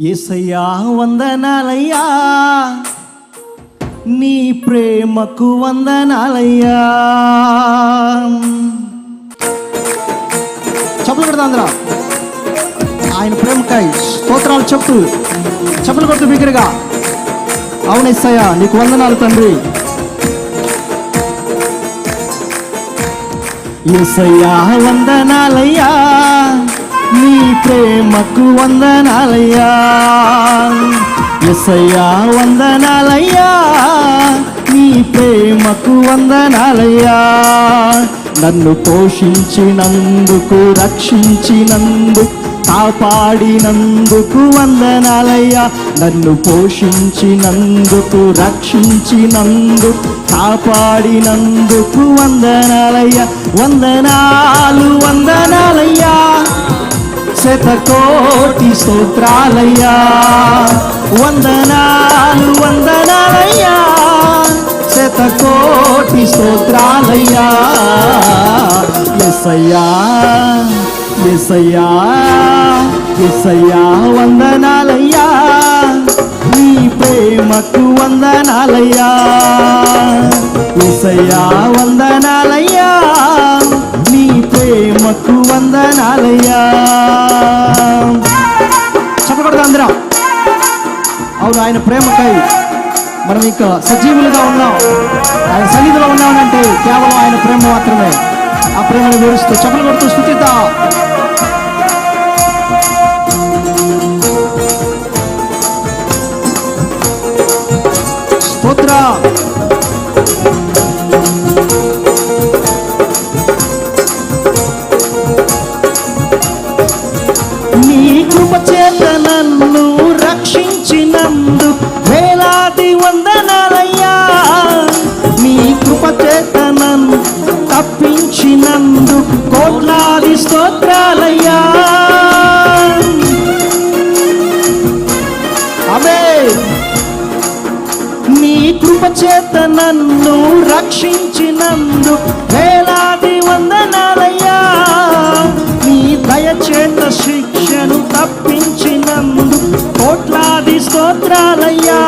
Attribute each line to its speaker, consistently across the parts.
Speaker 1: ఏసయ్యా వందనాలయ్యా. నీ ప్రేమకు వందనాలయ్యా. చెప్పులు కొడతా ఆయన ప్రేమకాయ స్తోత్రాలు చెప్తూ చెప్పులు కొడుతూ బిగ్గరగా. అవును ఎస్సయ్యా నీకు వందనాలు తండ్రి. ఎసయ్యా వందనాలయ్యా. ప్రేమకు వందనాలయ్యా. ఎసయ్యా వందనాలయ్యా. నీ ప్రేమకు వందనాలయ్యా. నన్ను పోషించినందుకు రక్షించినందుకు కాపాడినందుకు వందనాలయ్యా. నన్ను పోషించినందుకు రక్షించినందుకు కాపాడినందుకు వందనాలయ్యా. వందనాలు వందనాలయ్యా. శతకోటి స్తోత్రాలయ్యా. వందనాలు వందనాలయ్యా. శతకోటి స్తోత్రాలయ్యా. ఎసయ్యా ఎసయ్యా ఎసయ్యా వందనాలయ్యా. నీ ప్రేమకు వందనాలయ్యా. ఎసయ్యా వంద మనం ఇక సజీవులుగా ఉన్నాం. ఆయన సన్నిధిలో ఉన్నామంటే కేవలం ఆయన ప్రేమ మాత్రమే. ఆ ప్రేమను వివరిస్తూ చెప్పలు కొడుతూ స్థుతిద్దా. స్తోత్ర. చేత నన్ను రక్షించినందు వేలాది వందనాలయ్యా. నీ దయచేత శిక్షను తప్పించినందు కోట్లాది స్తోత్రాలయ్యా.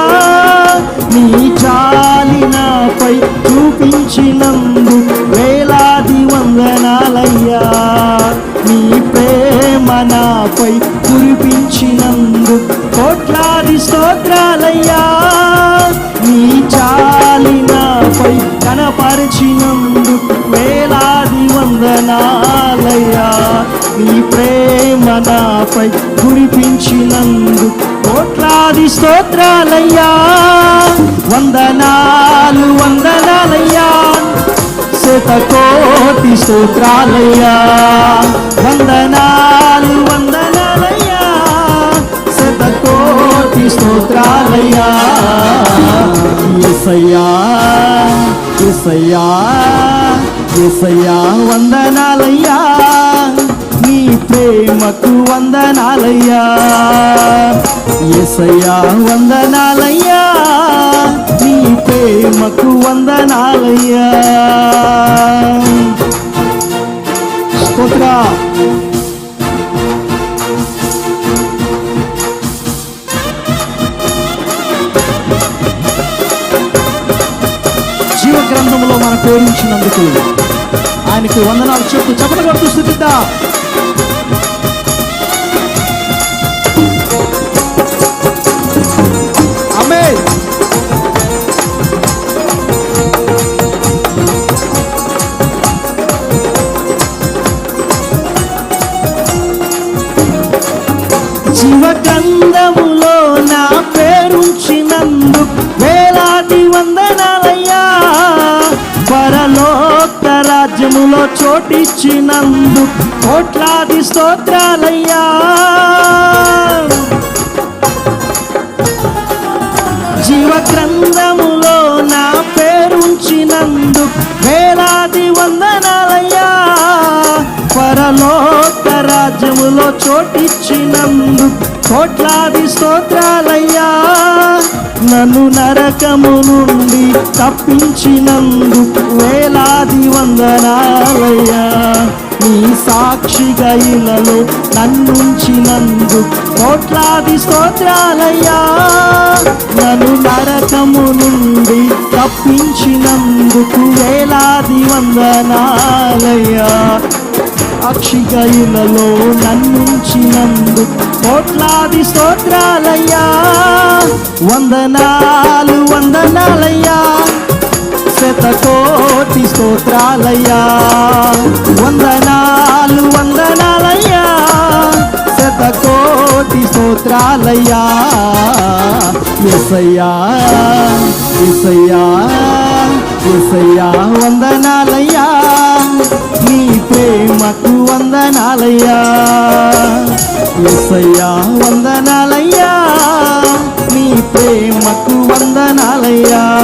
Speaker 1: నీ జాలి నాపై చూపించినందు వేలాది వందనాలయ్యా. నీ ప్రేమ నాపై కురిపించినందు కోట్లాది స్తోత్రాలయ్యా. వేలాది వందనాలయ్యా. నీ ప్రేమ నాపై కురిపించినందు కోట్లాది స్తోత్రాలయ్యా. వందనాలు వందనాలయ్యా. శతకోటి స్తోత్రాలయ్యా. వందనాలు వందనాలయ్యా. శతకోటి స్తోత్రాలయ్యా. ఎసయ్యా ఎసయ్యా ఏసయ్యా వందనాలయ్యా. నీ ప్రేమకు వందనాలయ్యా. ఏసయ్యా వందనాలయ్యా. నీ ప్రేమకు వందనాలయ్యా. స్తోత్ర. జీవ గ్రంథంలో మన పేరించినందుకు ఆయనకి వందనాలు చెప్పు చెప్పలు కొడుతూ స్థుతిద్దా. అమ్మే! జీవ నా పేరుంచినందు మనసులో చోటిచ్చినందు కోట్లాది స్తోత్రాలయ్యా. జీవ గ్రంథములో నా పేరుంచినందు వేలాది వందనాలయ్యా. పరలోక రాజ్యములో చోటిచ్చినందు కోట్లాది స్తోత్రాలయ్యా. నన్ను నరకము నుండి తప్పించినందు వేలాది వందనాలయ్యా. నీ సాక్షిగా ఇలలో నన్నుంచినందు కోట్లాది స్తోత్రాలయ్యా. నన్ను నరకము నుండి తప్పించినందుకు వేలాది వందనాలయ్యా. సాక్షిగా ఇలలో నన్నుంచినందు కోట్లాది స్తోత్రాలయ్యా. వందనాలు వందనాలయ్యా. శతకోటి స్తోత్రాలయ్యా. వందనాలు వందనాలయ్యా. శతకోటి స్తోత్రాలయ్యా. ఎసయ్యా ఎసయ్యా ఎసయ్యా వందనాలయ్యా. మాకు వందనాలయ్యా. ఎస్సయ్యా వందనాలయ్యా. నీ ప్రేమకు వందనాలయ్యా.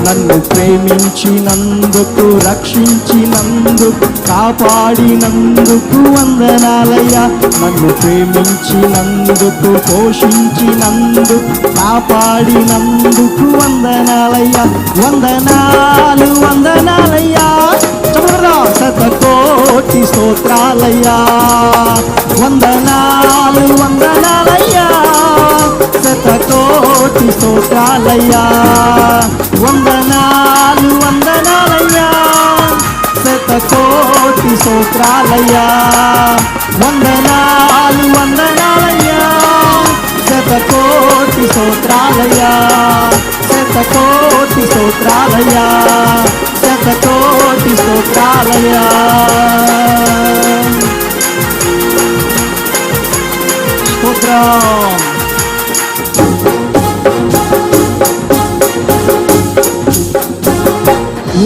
Speaker 1: నన్ను ప్రేమించినందుకు రక్షించినందుకు కాపాడినందుకు వందనాలయ్యా. నన్ను ప్రేమించినందుకు పోషించినందుకు కాపాడినందుకు వందనాలయ్యా. వందనాలు వందనాలయ్యా. చమరా కోటి స్తోత్రాలయ్యా. వందనాలు వందనాలయ్యా. శత కోటి స్తోత్రాలయ్యా. వందనాలు వందనాలయ్యా. శత కోటి స్తోత్రాలయ్యా. వందనాలు వందనాలయ్యా. శత కోటి స్తోత్రాలయ్యా. శత కోటి స్తోత్రాలయ్యా. శత కోటి స్తోత్రాలయ్యా స్తోత్రం.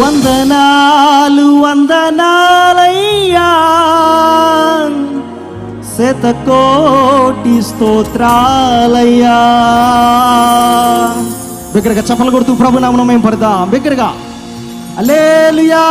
Speaker 1: వందనాలు వందనాలయ్యా. శతకోటి స్తోత్రాలయ్యా. దగ్గరగా చప్పలు కొడుతూ ప్రభు నామం మేము పడతాం. దగ్గరగా అలేలుయా